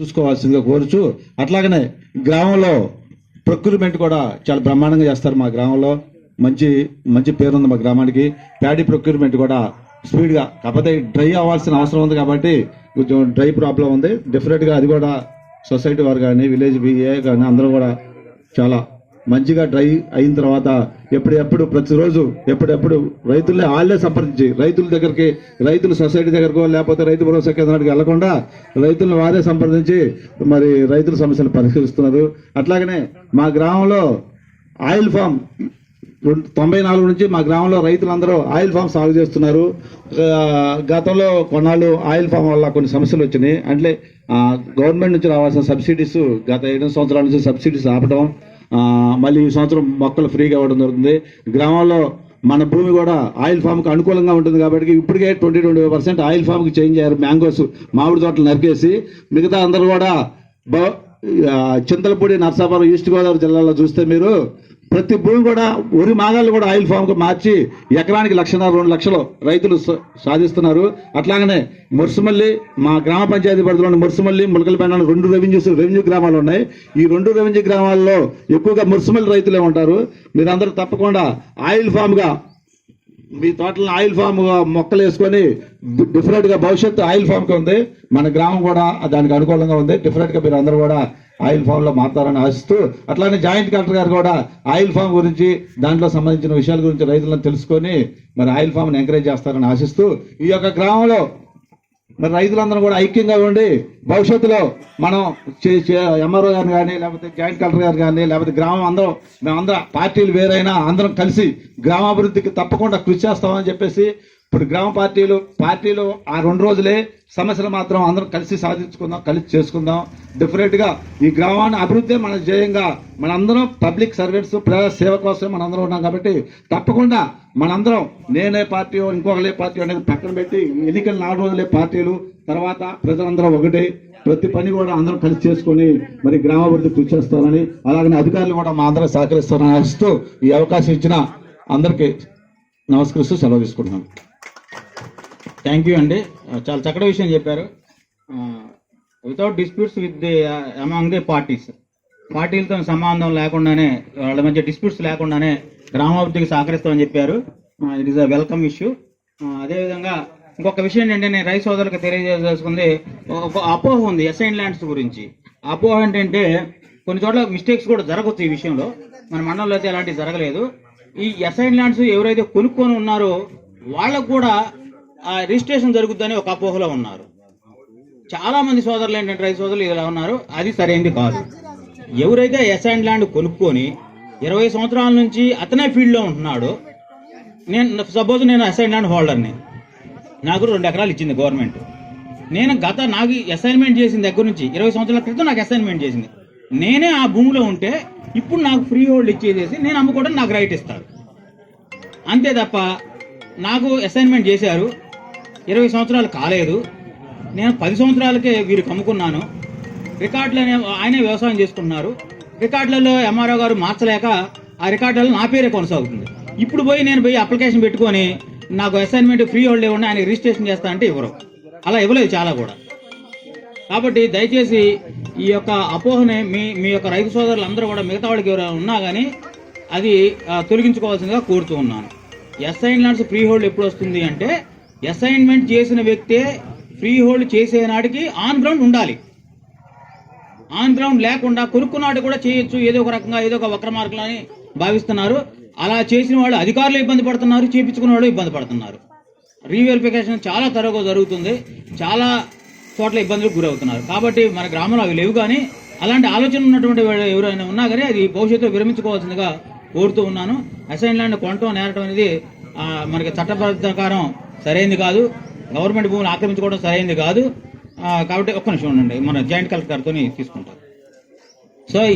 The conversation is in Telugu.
చూసుకోవాల్సిందిగా కోరుచు. అట్లాగనే గ్రామంలో ప్రొక్యూర్మెంట్ కూడా చాలా బ్రహ్మాండంగా చేస్తారు మా గ్రామంలో. మంచి మంచి పేరుంది మా గ్రామానికి. ప్యాడీ ప్రొక్యూర్మెంట్ కూడా స్పీడ్గా కాకపోతే డ్రై అవ్వాల్సిన అవసరం ఉంది కాబట్టి కొంచెం డ్రై ప్రాబ్లం ఉంది. డెఫినెట్గా అది కూడా సొసైటీ వారు కానీ విలేజ్ బిఏ కానీ అందరూ కూడా చాలా మంచిగా డ్రై అయిన తర్వాత ఎప్పుడెప్పుడు ప్రతిరోజు ఎప్పుడెప్పుడు రైతులే వాళ్ళే సంప్రదించి రైతుల దగ్గరికి రైతుల సొసైటీ దగ్గరకో లేకపోతే రైతు భరోసా కేంద్రానికి వెళ్ళకుండా రైతులను వారే సంప్రదించి మరి రైతుల సమస్యలు పరిష్కరిస్తున్నారు. అట్లాగనే మా గ్రామంలో ఆయిల్ ఫామ్ తొంభై నాలుగు నుంచి మా గ్రామంలో రైతులందరూ ఆయిల్ ఫామ్ సాగు చేస్తున్నారు. గతంలో కొన్నాళ్ళు ఆయిల్ ఫామ్ వల్ల కొన్ని సమస్యలు వచ్చినాయి. అంటే గవర్నమెంట్ నుంచి రావాల్సిన సబ్సిడీస్ గత ఏడు సంవత్సరాల నుంచి సబ్సిడీస్ ఆపడం మళ్ళీ ఈ సంవత్సరం మొక్కలు ఫ్రీగా ఇవ్వడం జరుగుతుంది. గ్రామంలో మన భూమి కూడా ఆయిల్ ఫామ్కి అనుకూలంగా ఉంటుంది కాబట్టి ఇప్పటికే ట్వంటీ ట్వంటీ పర్సెంట్ ఆయిల్ ఫామ్కి చేంజ్ అయ్యారు మ్యాంగోస్ మామిడి తోటలు నరికేసి. మిగతా అందరూ కూడా చింతలపూడి నర్సాపురం ఈస్ట్ గోదావరి జిల్లాలో చూస్తే మీరు ప్రతి భూమి కూడా వరి మాగాళ్ళు కూడా ఆయిల్ ఫామ్కు మార్చి ఎకరానికి లక్షన్నర రెండు లక్షలు రైతులు సాధిస్తున్నారు. అట్లాగనే మురుసుమల్లి మా గ్రామ పంచాయతీ పరిధిలోని మురుసుమల్లి ములకలపైన రెండు రెవెన్యూస్ రెవెన్యూ గ్రామాలు ఉన్నాయి. ఈ రెండు రెవెన్యూ గ్రామాల్లో ఎక్కువగా మురుసుమల్లి రైతులే ఉంటారు. మీరందరూ తప్పకుండా ఆయిల్ ఫామ్గా మీ తోటలను ఆయిల్ ఫామ్ మొక్కలు వేసుకొని డిఫరెంట్గా భవిష్యత్తు ఆయిల్ ఫామ్కి ఉంది. మన గ్రామం కూడా దానికి అనుకూలంగా ఉంది. డిఫరెంట్గా మీరు అందరూ కూడా ఆయిల్ ఫామ్లో మారుతారని ఆశిస్తూ అట్లానే జాయింట్ కలెక్టర్ గారు కూడా ఆయిల్ ఫామ్ గురించి దాంట్లో సంబంధించిన విషయాల గురించి రైతులను తెలుసుకొని మరి ఆయిల్ ఫామ్ ఎంకరేజ్ చేస్తారని ఆశిస్తూ ఈ యొక్క గ్రామంలో మరి రైతులందరూ కూడా ఐక్యంగా ఉండి భవిష్యత్తులో మనం ఎంఆర్ఓ గారు కానీ లేకపోతే జాయింట్ కలెక్టర్ గారు కానీ లేకపోతే గ్రామం అందరం మేమందరం పార్టీలు వేరైనా అందరం కలిసి గ్రామాభివృద్ధికి తప్పకుండా కృషి చేస్తామని చెప్పేసి ఇప్పుడు గ్రామ పార్టీలు పార్టీలు ఆ రెండు రోజులే సమస్యలు మాత్రం అందరం కలిసి సాధించుకుందాం కలిసి చేసుకుందాం. డిఫరెంట్గా ఈ గ్రామాన్ని అభివృద్ధి మన జయంగా మనందరం పబ్లిక్ సర్వెంట్స్ ప్రజా సేవ కోసం మనందరం ఉన్నాం కాబట్టి తప్పకుండా మనందరం నేనే పార్టీ ఇంకొకలే పార్టీ అనేది పక్కన పెట్టి ఎన్నికల నాలుగు రోజులే పార్టీలు తర్వాత ప్రజలందరం ఒకటి. ప్రతి పని కూడా అందరం కలిసి చేసుకొని మరి గ్రామాభివృద్ధి కృషి చేస్తారని అలాగనే అధికారులు కూడా మా అందరం సహకరిస్తారని ఆశిస్తూ ఈ అవకాశం ఇచ్చిన అందరికీ నమస్కరిస్తూ సెలవు తీసుకుంటున్నాను. థ్యాంక్ యూ అండి. చాలా చక్కటి విషయం చెప్పారు. Without disputes with the among the parties పార్టీలతో సంబంధం లేకుండానే వాళ్ళ మధ్య డిస్ప్యూట్స్ లేకుండానే గ్రామాభివృద్ధికి సహకరిస్తామని చెప్పారు. It is a welcome issue అదేవిధంగా ఇంకొక విషయం ఏంటంటే నేను రైతు సోదరులకు తెలియజేసుకుంది ఒక అపోహ ఉంది ఎస్ఐన్ ల్యాండ్స్ గురించి. అపోహ ఏంటంటే కొన్ని చోట్ల మిస్టేక్స్ కూడా జరగవచ్చు ఈ విషయంలో. మన మండలంలో అయితే అలాంటివి జరగలేదు. ఈ ఎస్ఐన్ ల్యాండ్స్ ఎవరైతే కొనుక్కొని ఉన్నారో వాళ్ళకు కూడా ఆ రిజిస్ట్రేషన్ జరుగుద్దని ఒక అపోహలో ఉన్నారు. చాలా మంది సోదరులు ఏంటంటే రైతు సోదరులు ఇలా ఉన్నారు. అది సరైనది కాదు. ఎవరైతే ఎస్ఐన్ ల్యాండ్ కొనుక్కొని ఇరవై సంవత్సరాల నుంచి అతనే ఫీల్డ్లో ఉంటున్నాడు నేను సపోజ్ నేను అసైన్ ల్యాండ్ హోల్డర్ని. నాకు రెండు ఎకరాలు ఇచ్చింది గవర్నమెంట్. నేను గత నాకు అసైన్మెంట్ చేసిన దగ్గర నుంచి ఇరవై సంవత్సరాల క్రితం నాకు అసైన్మెంట్ చేసింది. నేనే ఆ భూమిలో ఉంటే ఇప్పుడు నాకు ఫ్రీ హోల్డ్ ఇచ్చేసేసి నేను అమ్ముకోవడం నాకు రైట్ ఇస్తారు అంతే తప్ప నాకు అసైన్మెంట్ చేశారు. ఇరవై సంవత్సరాలు కాలేదు. నేను పది సంవత్సరాలకే వీరు కమ్ముకున్నాను. రికార్డులు ఆయనే వ్యవసాయం చేసుకున్నారు రికార్డులలో ఎంఆర్ఓ గారు మార్చలేక ఆ రికార్డులలో నా పేరే కొనసాగుతుంది. ఇప్పుడు పోయి నేను పోయి అప్లికేషన్ పెట్టుకొని నాకు అసైన్మెంట్ ఫ్రీ హోల్డ్ ఇవ్వండి ఆయన రిజిస్ట్రేషన్ చేస్తా అంటే ఇవ్వరు. అలా ఇవ్వలేదు చాలా కూడా. కాబట్టి దయచేసి ఈ యొక్క అపోహని మీ మీ యొక్క రైతు సోదరులు అందరూ కూడా మిగతా వాళ్ళకి ఎవరైనా ఉన్నా కానీ అది తొలగించుకోవాల్సిందిగా కోరుతూ ఉన్నాను. ఎస్ఐన్ ల్యాండ్స్ ఫ్రీ హోల్డ్ ఎప్పుడు వస్తుంది అంటే అసైన్మెంట్ చేసిన వ్యక్తే ఫ్రీ హోల్డ్ చేసే నాటికి ఆన్ గ్రౌండ్ ఉండాలి. ఆన్ గ్రౌండ్ లేకుండా కొనుక్కున్నాడు కూడా చేయొచ్చు ఏదో ఒక రకంగా ఏదో ఒక వక్ర అని భావిస్తున్నారు. అలా చేసిన వాళ్ళు అధికారులు ఇబ్బంది పడుతున్నారు చేపించుకున్న వాళ్ళు ఇబ్బంది పడుతున్నారు. రీవెరిఫికేషన్ చాలా త్వరగా జరుగుతుంది. చాలా చోట్ల ఇబ్బందులకు గురవుతున్నారు. కాబట్టి మన గ్రామంలో అవి లేవు కానీ అలాంటి ఆలోచన ఉన్నటువంటి ఎవరైనా ఉన్నా కానీ అది భవిష్యత్తులో విరమించుకోవాల్సిందిగా కోరుతూ ఉన్నాను. అసైన్ ల్యాండ్ కొనటం నేరటం అనేది మనకి చట్టబద్ధ ప్రకారం సరైంది కాదు. గవర్నమెంట్ భూములు ఆక్రమించుకోవడం సరైంది కాదు. కాబట్టి ఒక్క నిమిషం ఉండండి. మన జాయింట్ కలెక్టర్ తీసుకుంటాం. సో